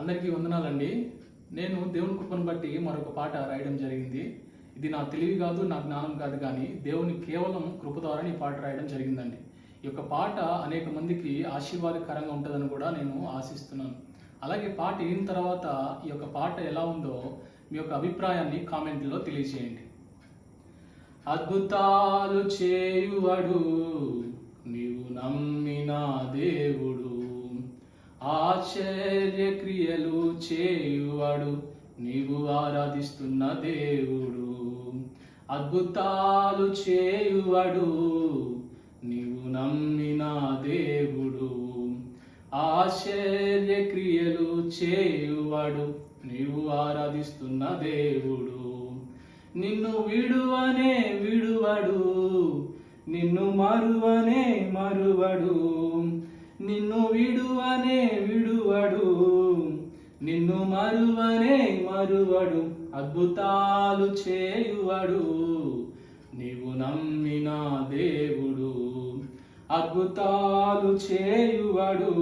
అందరికీ వందనాలండి. నేను దేవుని కృపను బట్టి మరొక పాట రాయడం జరిగింది. ఇది నా తెలివి కాదు నా జ్ఞానం కాదు కానీ దేవుని కేవలం కృప ద్వారా ఈ పాట రాయడం జరిగిందండి. ఈ యొక్క పాట అనేక మందికి ఆశీర్వాదకరంగా ఉంటుందని కూడా నేను ఆశిస్తున్నాను. అలాగే పాట విన్న తర్వాత ఈ యొక్క పాట ఎలా ఉందో మీ యొక్క అభిప్రాయాన్ని కామెంట్లో తెలియజేయండి. అద్భుతాలు చేయువడు నీవు నమ్మిన దేవుడు. ఆశ్చర్య క్రియలు చేయువాడు నీవు ఆరాధిస్తున్న దేవుడు. అద్భుతాలు చేయువాడు నీవు నమ్మిన దేవుడు. ఆశ్చర్య క్రియలు చేయువాడు నీవు ఆరాధిస్తున్న దేవుడు. నిన్ను విడువనే విడువడు నిన్ను మరువనే మరువడు. నిన్ను విడువనే విడువడు. నిన్ను మరువనే మరువడు. అద్భుతాలు చేయువడు. నీవు నమ్మిన దేవుడు. అద్భుతాలు చేయువడు.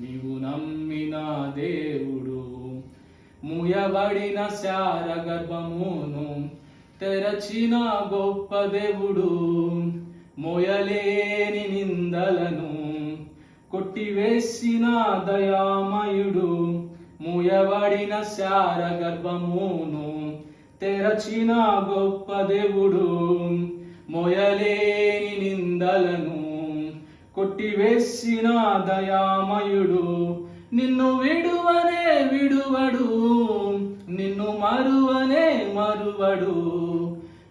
నీవు నమ్మిన దేవుడు. ముయబడిన శార గర్భమును తెరచిన గొప్ప దేవుడు. మోయలేని నిందలను కొట్టివేసిన దయామయుడు ముయబడిన శార గర్భమును తెరచిన గొప్ప దేవుడు మోయలేని నిందలను కొట్టివేసిన దయామయుడు. నిన్ను విడువనే విడువడు నిన్ను మరువనే మరువడు.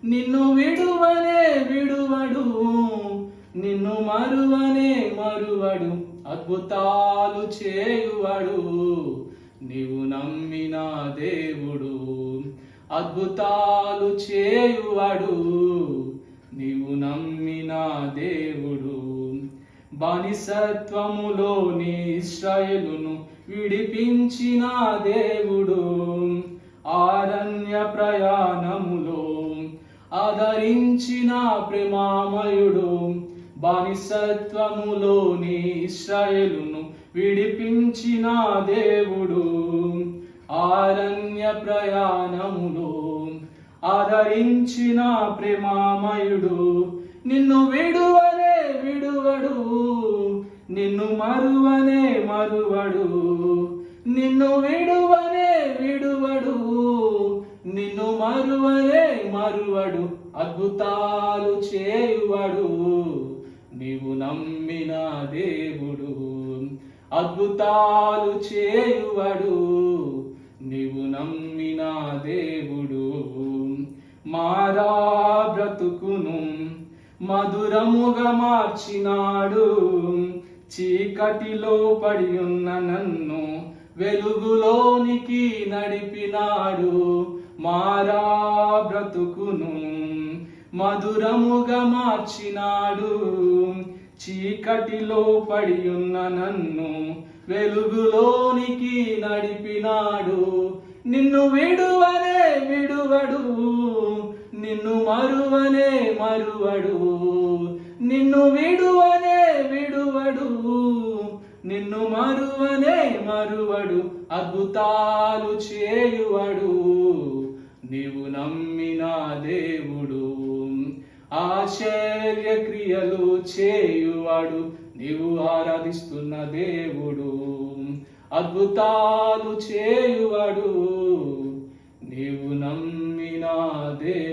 నిన్ను విడువనే విడువడు నిన్ను మరువనే మరువడు అద్భుతాలు చేయువడు. నీవు నమ్మిన దేవుడు అద్భుతాలు చేయువడు. నీవు నమ్మిన దేవుడు బానిసత్వములోని శ్రయలును విడిపించిన దేవుడు. ఆరణ్య ప్రయాణములో ఆదరించిన ప్రేమామయుడు బానిసత్వములోని ఇస్రాయేలును విడిపించిన దేవుడు. ఆరణ్య ప్రయాణములో ఆదరించిన ప్రేమామయుడు. నిన్ను విడువనే విడువడు. నిన్ను మరువనే మరువడు. నిన్ను విడువనే విడువడు. నిన్ను మరువనే మరువడు. అద్భుతాలు చేయువడు. నీవు నమ్మిన దేవుడు అద్భుతాలు చేయువడు. నీవు నమ్మిన దేవుడు మారా బ్రతుకును మధురముగా మార్చినాడు. చీకటిలో పడి ఉన్న నన్ను వెలుగులోనికి నడిపినాడు. మారా బ్రతుకును మధురముగా మార్చినాడు. చీకటిలో పడి ఉన్న నన్ను వెలుగులోనికి నడిపినాడు. నిన్ను విడువనే విడువడు. నిన్ను మరువనే మరువడు. నిన్ను విడువనే విడువడు. నిన్ను మరువనే మరువడు. అద్భుతాలు చేయువడు. నీవు నమ్మిన దేవుడు. ఆశ్చర్య క్రియలు చేయువాడు. నీవు ఆరాధిస్తున్న దేవుడు. అద్భుతాలు చేయువాడు. నీవు నమ్మిన దేవుడు.